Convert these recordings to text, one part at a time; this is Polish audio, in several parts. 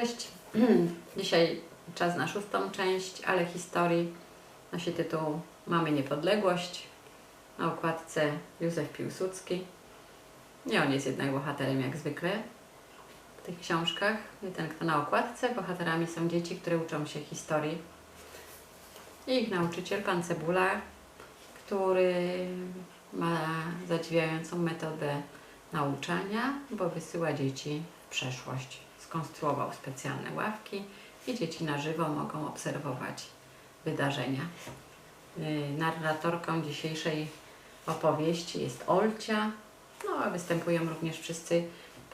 Cześć. Dzisiaj czas na szóstą część, ale historii nosi tytuł Mamy niepodległość. Na okładce Józef Piłsudski. Nie on jest jednak bohaterem jak zwykle w tych książkach. Nie ten, kto na okładce. Bohaterami są dzieci, które uczą się historii. I ich nauczyciel, pan Cebula, który ma zadziwiającą metodę nauczania, bo wysyła dzieci w przeszłość. Skonstruował specjalne ławki i dzieci na żywo mogą obserwować wydarzenia. Yy, Narratorką dzisiejszej opowieści jest Olcia, no a występują również wszyscy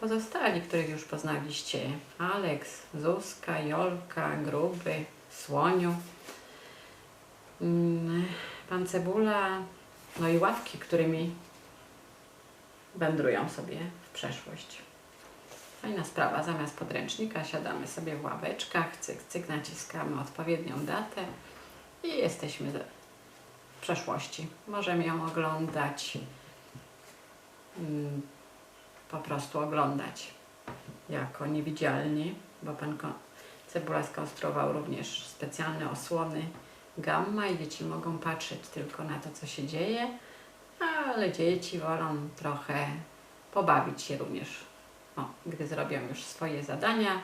pozostali, których już poznaliście. Aleks, Zuzka, Jolka, Gruby, Słoniu. Mm, Pan Cebula, no i ławki, którymi wędrują sobie w przeszłość. Fajna sprawa, zamiast podręcznika siadamy sobie w ławeczkach, cyk, cyk, naciskamy odpowiednią datę i jesteśmy w przeszłości. Możemy ją oglądać, mm, po prostu oglądać jako niewidzialni, bo pan Cebula skonstruował również specjalne osłony gamma i dzieci mogą patrzeć tylko na to, co się dzieje, ale dzieci wolą trochę pobawić się również. O, gdy zrobią już swoje zadania,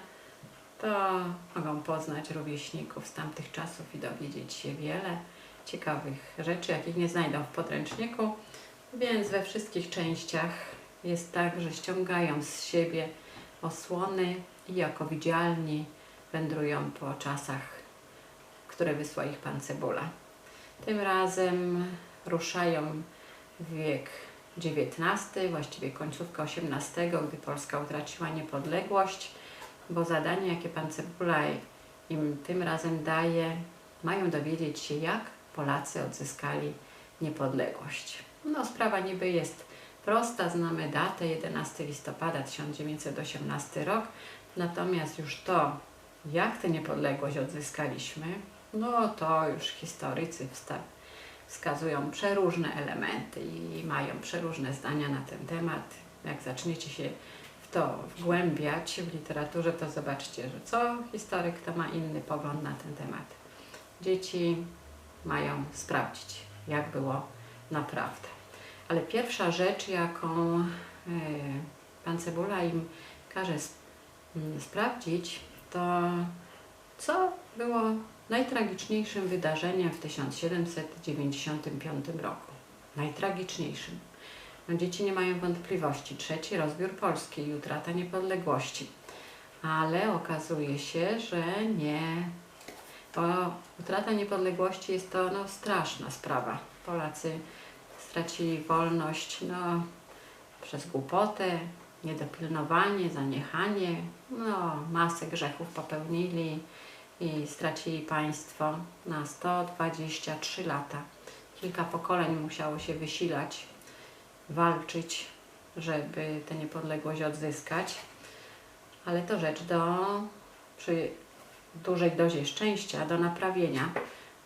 to mogą poznać rówieśników z tamtych czasów i dowiedzieć się wiele ciekawych rzeczy, jakich nie znajdą w podręczniku. Więc we wszystkich częściach jest tak, że ściągają z siebie osłony i jako widzialni wędrują po czasach, które wysła ich pan Cebula. Tym razem ruszają w wiek XIX, właściwie końcówka XVIII, gdy Polska utraciła niepodległość, bo zadanie, jakie pan Cebula im tym razem daje, mają dowiedzieć się, jak Polacy odzyskali niepodległość. No, sprawa niby jest prosta, znamy datę 11 listopada 1918 rok, natomiast już to, jak tę niepodległość odzyskaliśmy, no to już historycy wsta- wskazują przeróżne elementy i mają przeróżne zdania na ten temat. Jak zaczniecie się w to wgłębiać w literaturze, to zobaczcie, że co historyk, to ma inny pogląd na ten temat. Dzieci mają sprawdzić, jak było naprawdę. Ale pierwsza rzecz, jaką e, pan Cebula im każe sp- m, sprawdzić, to co było najtragiczniejszym wydarzeniem w 1795 roku. Najtragiczniejszym. No, dzieci nie mają wątpliwości. Trzeci rozbiór Polski i utrata niepodległości. Ale okazuje się, że nie. Bo utrata niepodległości jest to no, straszna sprawa. Polacy stracili wolność no, przez głupotę, niedopilnowanie, zaniechanie, no, masę grzechów popełnili i stracili państwo na 123 lata. Kilka pokoleń musiało się wysilać, walczyć, żeby tę niepodległość odzyskać, ale to rzecz do, przy dużej dozie szczęścia, do naprawienia.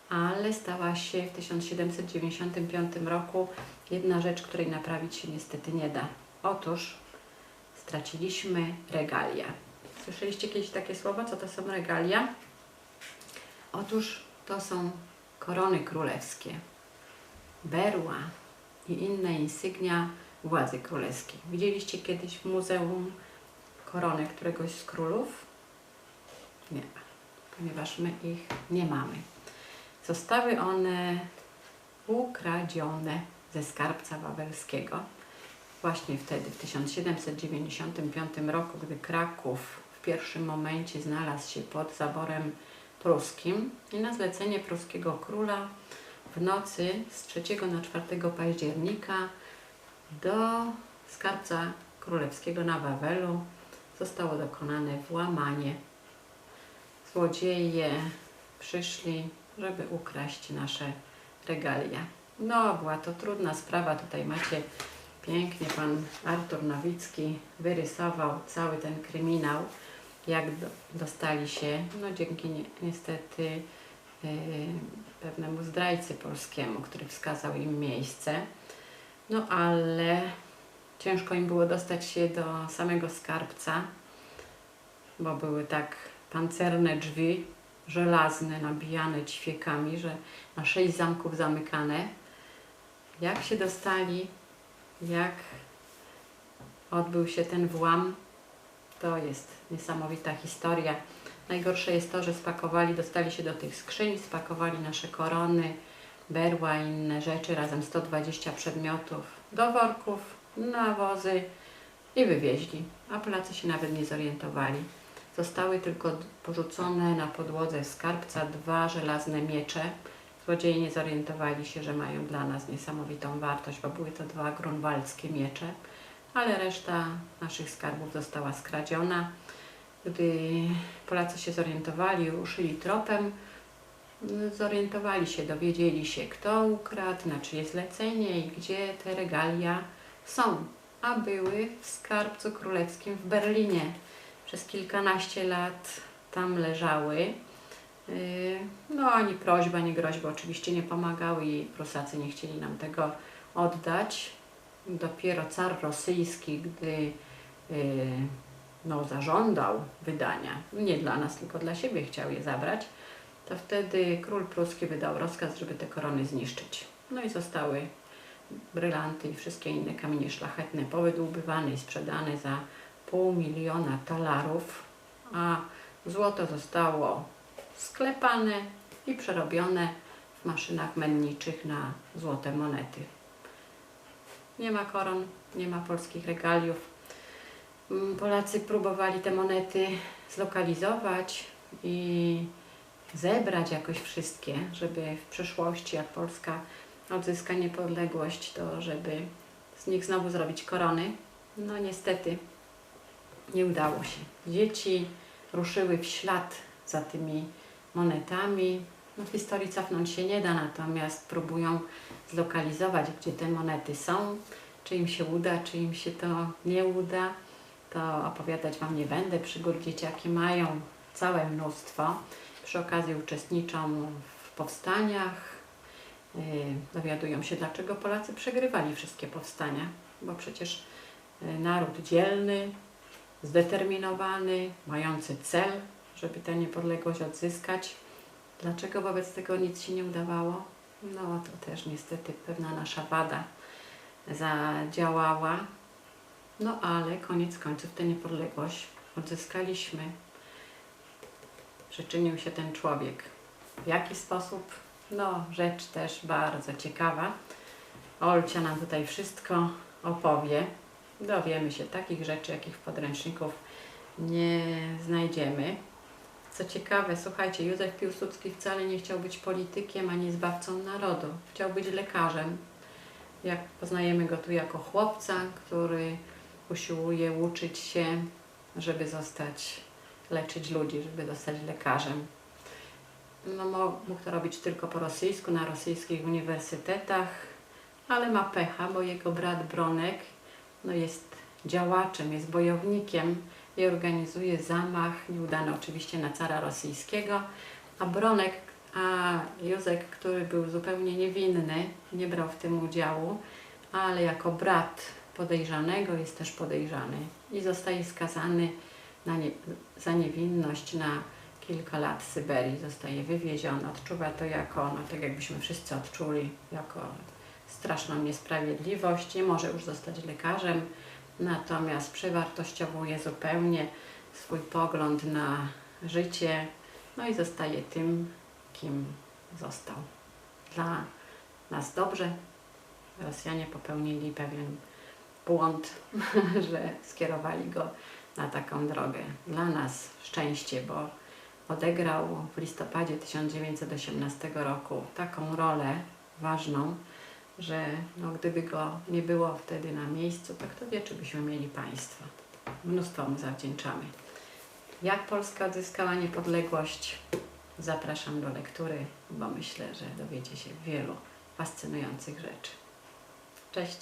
Ale stała się w 1795 roku jedna rzecz, której naprawić się niestety nie da. Otóż straciliśmy regalia. Słyszeliście kiedyś takie słowa? Co to są regalia? Otóż to są korony królewskie, berła i inne insygnia władzy królewskiej. Widzieliście kiedyś w muzeum koronę któregoś z królów? Nie, ponieważ my ich nie mamy. Zostały one ukradzione ze skarbca wawelskiego. Właśnie wtedy, w 1795 roku, gdy Kraków w pierwszym momencie znalazł się pod zaborem pruskim i na zlecenie pruskiego króla w nocy z 3 na 4 października do skarbca królewskiego na Wawelu zostało dokonane włamanie. Złodzieje przyszli, żeby ukraść nasze regalia. No, była to trudna sprawa. Tutaj macie pięknie pan Artur Nowicki wyrysował cały ten kryminał, jak do, dostali się, no dzięki ni niestety yy, pewnemu zdrajcy polskiemu, który wskazał im miejsce. No ale ciężko im było dostać się do samego skarbca, bo były tak pancerne drzwi, żelazne, nabijane ćwiekami, że na sześć zamków zamykane. Jak się dostali, jak odbył się ten włam, to jest niesamowita historia. Najgorsze jest to, że spakowali, dostali się do tych skrzyń, spakowali nasze korony, berła i inne rzeczy, razem 120 przedmiotów do worków, na wozy i wywieźli. A Polacy się nawet nie zorientowali. Zostały tylko porzucone na podłodze skarbca dwa żelazne miecze. Złodzieje nie zorientowali się, że mają dla nas niesamowitą wartość, bo były to dwa grunwaldzkie miecze, ale reszta naszych skarbów została skradziona. Gdy Polacy się zorientowali, ruszyli tropem, zorientowali się, dowiedzieli się, kto ukradł, na czyje zlecenie i gdzie te regalia są. A były w skarbcu królewskim w Berlinie. Przez kilkanaście lat tam leżały. Yy, No ani prośba, ani groźba oczywiście nie pomagały i Prusacy nie chcieli nam tego oddać. Dopiero car rosyjski, gdy yy, no, zażądał wydania, nie dla nas, tylko dla siebie chciał je zabrać, to wtedy król pruski wydał rozkaz, żeby te korony zniszczyć. No i zostały brylanty i wszystkie inne kamienie szlachetne powydłubywane i sprzedane za pół miliona talarów, a złoto zostało sklepane i przerobione w maszynach menniczych na złote monety. Nie ma koron, nie ma polskich regaliów. Mm, Polacy próbowali te monety zlokalizować i zebrać jakoś wszystkie, żeby w przyszłości, jak Polska odzyska niepodległość, to żeby z nich znowu zrobić korony. No niestety nie udało się. Dzieci ruszyły w ślad za tymi monetami. No, w historii cofnąć się nie da, natomiast próbują zlokalizować, gdzie te monety są. Czy im się uda, czy im się to nie uda, to opowiadać Wam nie będę. Przygód dzieciaki mają całe mnóstwo. Przy okazji uczestniczą w powstaniach, Yy, dowiadują się, dlaczego Polacy przegrywali wszystkie powstania, bo przecież yy, naród dzielny, zdeterminowany, mający cel, żeby tę niepodległość odzyskać. Dlaczego wobec tego nic się nie udawało? No to też niestety pewna nasza wada zadziałała. No ale koniec końców tę niepodległość odzyskaliśmy. Przyczynił się ten człowiek. W jaki sposób? No, rzecz też bardzo ciekawa. Olcia nam tutaj wszystko opowie. Dowiemy się takich rzeczy, jakich w podręczników nie znajdziemy. Co ciekawe, słuchajcie, Józef Piłsudski wcale nie chciał być politykiem ani zbawcą narodu. Chciał być lekarzem. Jak poznajemy go tu jako chłopca, który usiłuje uczyć się, żeby zostać, leczyć ludzi, żeby zostać lekarzem. No, mógł to robić tylko po rosyjsku, na rosyjskich uniwersytetach, ale ma pecha, bo jego brat Bronek no, jest działaczem, jest bojownikiem i organizuje zamach, nieudany oczywiście na cara rosyjskiego, a Bronek, a Józek, który był zupełnie niewinny, nie brał w tym udziału, ale jako brat podejrzanego jest też podejrzany i zostaje skazany nie, za niewinność na kilka lat Syberii. Zostaje wywieziony, odczuwa to jako, no tak jakbyśmy wszyscy odczuli, jako straszną niesprawiedliwość. Nie może już zostać lekarzem, natomiast przewartościowuje zupełnie swój pogląd na życie, no i zostaje tym, kim został. Dla nas dobrze. Rosjanie popełnili pewien błąd, że skierowali go na taką drogę. Dla nas szczęście, bo odegrał w listopadzie 1918 roku taką rolę ważną, że no, gdyby go nie było wtedy na miejscu, to kto wie, czy byśmy mieli państwo. Mnóstwo mu zawdzięczamy. Jak Polska odzyskała niepodległość? Zapraszam do lektury, bo myślę, że dowiecie się wielu fascynujących rzeczy. Cześć!